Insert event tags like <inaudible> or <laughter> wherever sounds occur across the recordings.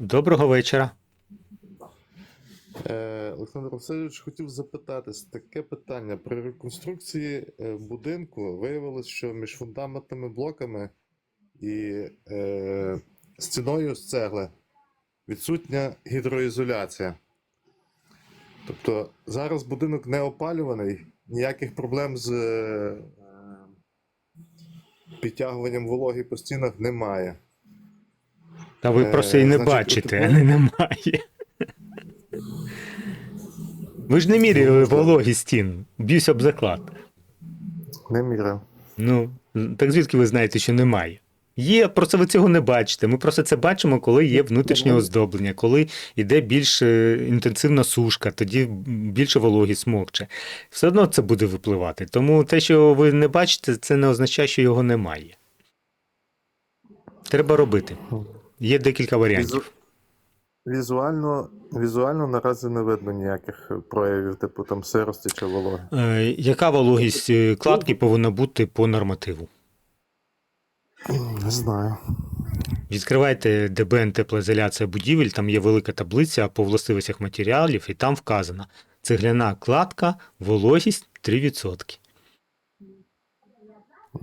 Доброго вечора. Е, Олександр Васильович хотів запитатись таке питання. При реконструкції е, будинку виявилось, що між фундаментними блоками і е, стіною з цегли відсутня гідроізоляція. Тобто зараз будинок не опалюваний, ніяких проблем з е, підтягуванням вологи по стінах немає. Та ви Е, просто і не значить, бачите, а не немає. Ви ж не міряли вологість стін. Б'юсь об заклад. Не міряв. Ну, так звідки ви знаєте, що немає? Є, просто ви цього не бачите. Ми просто це бачимо, коли є внутрішнє Ну. оздоблення, коли йде більш е, інтенсивна сушка, тоді більше вологість смокче. Все одно це буде випливати. Тому те, що ви не бачите, це не означає, що його немає. Треба робити. Є декілька варіантів. Візу- Візуально, візуально наразі не видно ніяких проявів, типу там сирості чи вологи. Е, Яка вологість е, кладки повинна бути по нормативу? Не знаю. Відкривайте ДБН теплоізоляція будівель, там є велика таблиця по властивостях матеріалів, і там вказано: цегляна кладка, вологість 3%.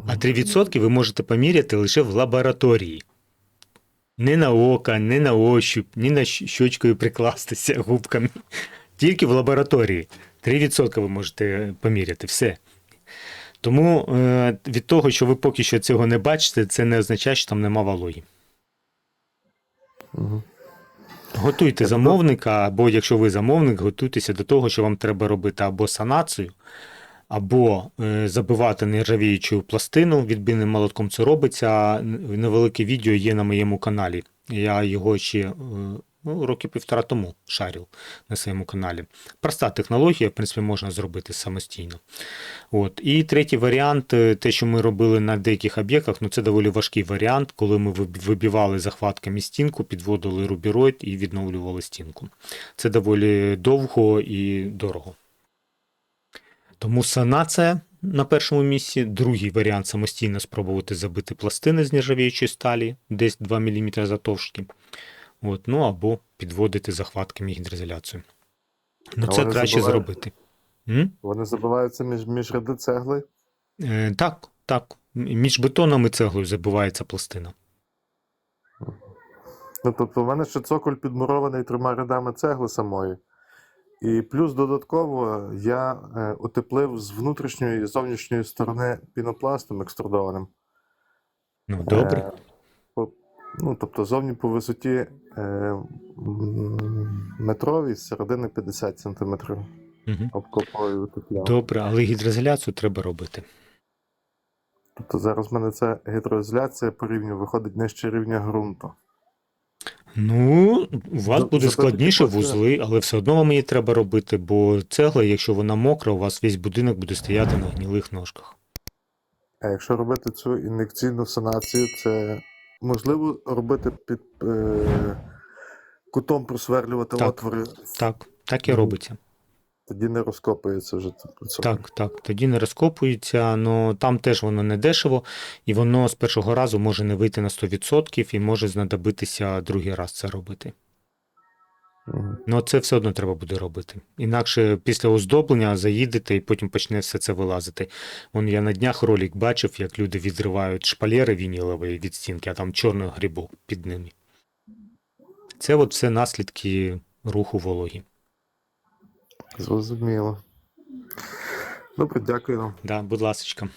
А 3% ви можете поміряти лише в лабораторії. Не на око, не на ощуп, ні на щочкою прикластися <laughs> губками. Тільки в лабораторії. 3% ви можете поміряти. Все. Тому е, від того, що ви поки що цього не бачите, це не означає, що там нема вологі. Угу. Готуйте замовника, або якщо ви замовник, готуйтеся до того, що вам треба робити або санацію, або е, забивати нержавіючу пластину відбійним молотком. Це робиться. Невелике відео є на моєму каналі. Я його ще е, ну, роки півтора тому шарив на своєму каналі. Проста технологія, в принципі, можна зробити самостійно. От. І третій варіант, е, те, що ми робили на деяких об'єктах, ну це доволі важкий варіант, коли ми вибивали захватками стінку, підводили рубіроїд і відновлювали стінку. Це доволі довго і дорого. Тому санація на першому місці. Другий варіант самостійно спробувати забити пластини з нержавіючої сталі, десь 2 мм затовшки. От, ну або підводити захватками гідроізоляцію. Ну, це краще забувають- зробити. М? Вони забиваються між, між ряди цегли. Е, так, так. Між бетоном і цеглою забивається пластина. Ну, тобто, в мене ще цоколь підмурований трьома рядами цегли самої. І плюс додатково я е, утеплив з внутрішньої і зовнішньої сторони пінопластом екструдованим. Ну, добре. Е, по, ну, тобто зовні по висоті е, метровій, з середини 50 см. Угу. Обкопаю утепляв. Добре, але гідроізоляцію треба робити. Тобто зараз в мене ця гідроізоляція по рівню виходить нижче рівня ґрунту. Ну, у вас ну, буде складніше вузли, але все одно вам її треба робити, бо цегла, якщо вона мокра, у вас весь будинок буде стояти на гнілих ножках. А якщо робити цю ін'єкційну санацію, це можливо робити під е, кутом просверлювати Так. отвори, Так, так і робиться. Тоді не розкопується вже. Так, так. Тоді не розкопується, але там теж воно не дешево, і воно з першого разу може не вийти на 100% і може знадобитися другий раз це робити. Мгм. Ну, це все одно треба буде робити. Інакше після оздоблення заїдете і потім почне все це вилазити. Вон я на днях ролик бачив, як люди відривають шпалери вінілові від стінки, а там чорний грибок під ними. Це от все наслідки руху вологі. Зрозуміло. Добре, дякую вам. Да, будь ласка.